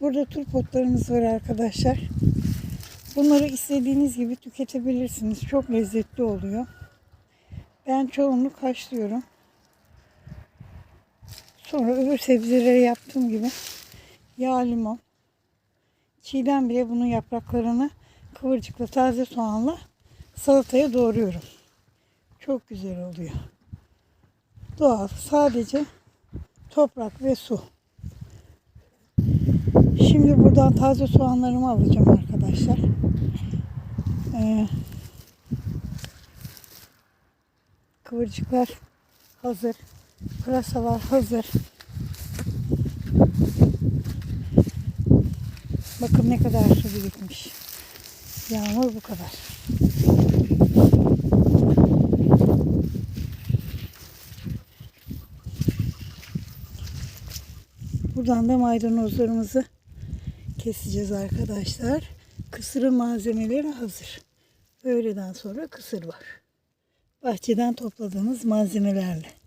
Burada turp otlarımız var arkadaşlar. Bunları istediğiniz gibi tüketebilirsiniz. Çok lezzetli oluyor. Ben çoğunluk haşlıyorum. Sonra öbür sebzelere yaptığım gibi yağ limon. Çiğden bile bunun yapraklarını kıvırcıkla taze soğanla salataya doğruyorum. Çok güzel oluyor. Doğal. Sadece toprak ve su. Şimdi buradan taze soğanlarımı alacağım arkadaşlar. Ee, kıvırcıklar hazır. Pırasalar hazır. Bakın ne kadar su birikmiş. Yağmur bu kadar. Buradan da maydanozlarımızı keseceğiz arkadaşlar. Kısırın malzemeleri hazır. Öğleden sonra kısır var. Bahçeden topladığımız malzemelerle.